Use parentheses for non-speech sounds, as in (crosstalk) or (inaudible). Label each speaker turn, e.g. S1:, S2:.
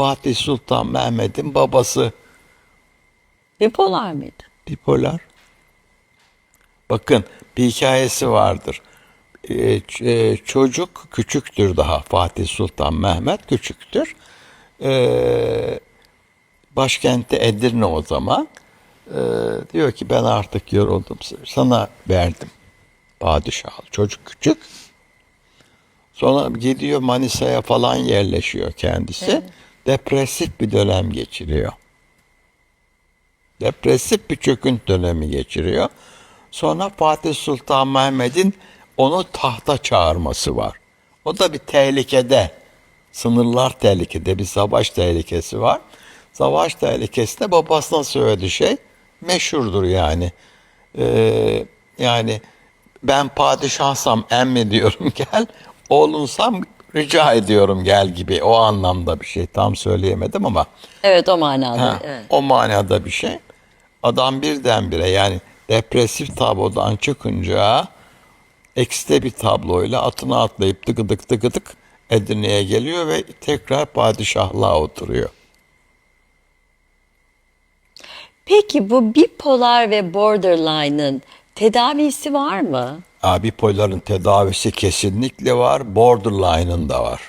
S1: Fatih Sultan Mehmet'in babası
S2: Bipolar mıydı?
S1: bipolar. Bakın bir hikayesi vardır. Ee, e, çocuk küçüktür daha Fatih Sultan Mehmet küçüktür. Ee, başkenti Edirne o zaman. Ee, diyor ki ben artık yoruldum sana verdim padişah. Çocuk küçük. Sonra gidiyor Manisa'ya falan yerleşiyor kendisi. Depresif bir dönem geçiriyor. Depresif bir çöküntü dönemi geçiriyor. Sonra Fatih Sultan Mehmet'in onu tahta çağırması var. O da bir tehlikede. Sınırlar tehlikede. Bir savaş tehlikesi var. Savaş tehlikesinde babasına söylediği şey meşhurdur yani. Ee, yani ben padişahsam emmi diyorum (laughs) gel. Oğlunsam rica ediyorum gel gibi. O anlamda bir şey. Tam söyleyemedim ama.
S2: Evet o manada.
S1: Ha,
S2: evet.
S1: O manada bir şey. Adam birdenbire yani depresif tablodan çıkınca ekside bir tabloyla atına atlayıp tıkıdık tıkıdık Edirne'ye geliyor ve tekrar padişahlığa oturuyor.
S2: Peki bu bipolar ve borderline'ın tedavisi var mı?
S1: Abi bipoların tedavisi kesinlikle var, borderline'ın da var.